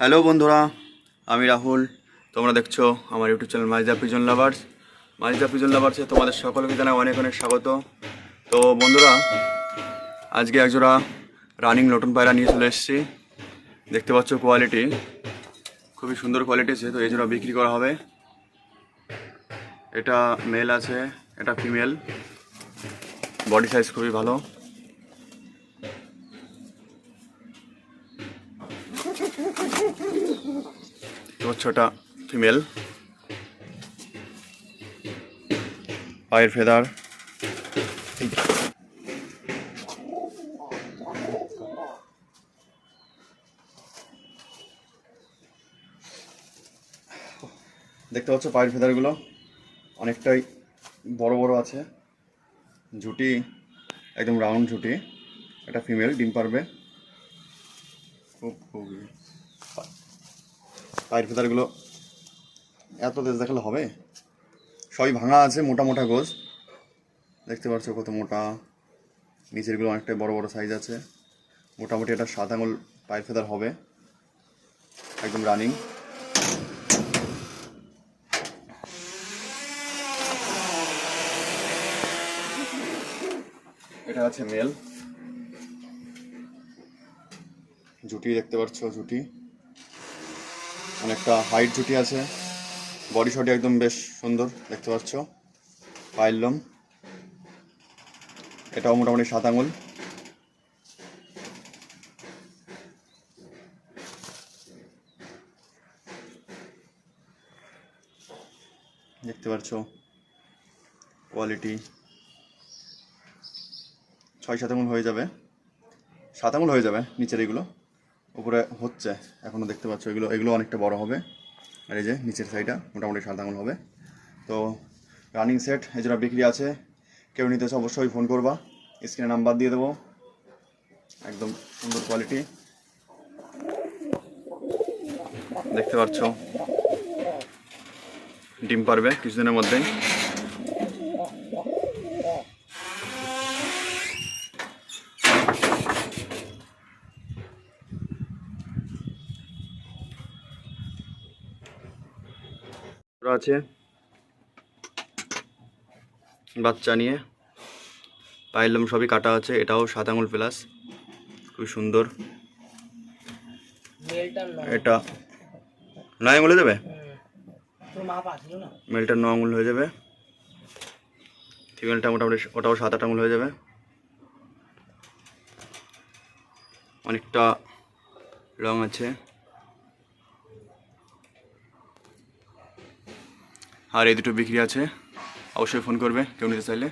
Hello বন্ধুরা। আমি রাহুল। তোমরা দেখছ আমার YouTube channel Maija pigeon lovers Maija pigeon লাভার্সে তোমাদের সকলকে জানাই অনেক অনেক স্বাগত। তো বন্ধুরা, আজকে একজোড়া রানিং নতুন পায়রা নিয়ে চলে এসেছি। দেখতে পাচ্ছ কোয়ালিটি খুবই সুন্দর কোয়ালিটি তো এই জোড়া বিক্রি করা হবে। এটা মেল আছে, এটা ফিমেল বডি সাইজ খুবই ভালো। পাচ্ছ এটা ফিমেল পায়ের ফেদার। দেখতে পাচ্ছ পায়ের ফেদারগুলো অনেকটাই বড় বড় আছে। ঝুটি, একদম রাউন্ড ঝুটি। এটা ফিমেল ডিম পারবে। খুব খুবই। পায়ের ফেদারগুলো এত তেজ দেখালে হবে? সবই ভাঙা আছে, মোটা মোটা গোজ। দেখতে পাচ্ছ কত মোটা। নিচেরগুলো অনেকটাই বড় বড় সাইজ আছে। মোটামুটি এটা সাত আঙুল পায়ের ফেদার হবে। একদম রানিং এটা আছে মেল। জুটি দেখতে পাচ্ছ, জুটি। অনেকটা হাইট জুটি আছে। বডি শটি একদম বেশ সুন্দর, দেখতে পাচ্ছ। পায়ের লোম এটাও মোটামুটি সাত আঙুল। দেখতে পাচ্ছ। কোয়ালিটি ছয় সাত আঙুল হয়ে যাবে। সাত আঙুল হয়ে যাবে নিচের এগুলো। উপরে হচ্ছে এখনও দেখতে পাচ্ছ এগুলো এগুলো অনেকটা বড় হবে। আর এই যে নিচের সাইডটা মোটামুটি সাত আঙুল হবে। তো রানিং সেট এছাড়া বিক্রি আছে, কেউ নিতে অবশ্যই ফোন করবা। স্ক্রিনে নাম্বার দিয়ে দেবো। একদম সুন্দর কোয়ালিটি দেখতে পাচ্ছ? ডিম পারবে কিছুদিনের মধ্যেই। আছে। বাচ্চা নিয়ে। পাইলাম সবই কাটা আছে এটাও সাত আঙুল প্লাস। খুবই সুন্দর। এটা নয় আঙুল হয়ে যাবে মেলটা ন আঙুল হয়ে যাবে। ফিমেলটা মোটামুটি ওটাও সাত আট আঙুল হয়ে যাবে। অনেকটা রং আছে। আর এই দুটো বিক্রি আছে অবশ্যই ফোন করবে কেউ নিতে চাইলে।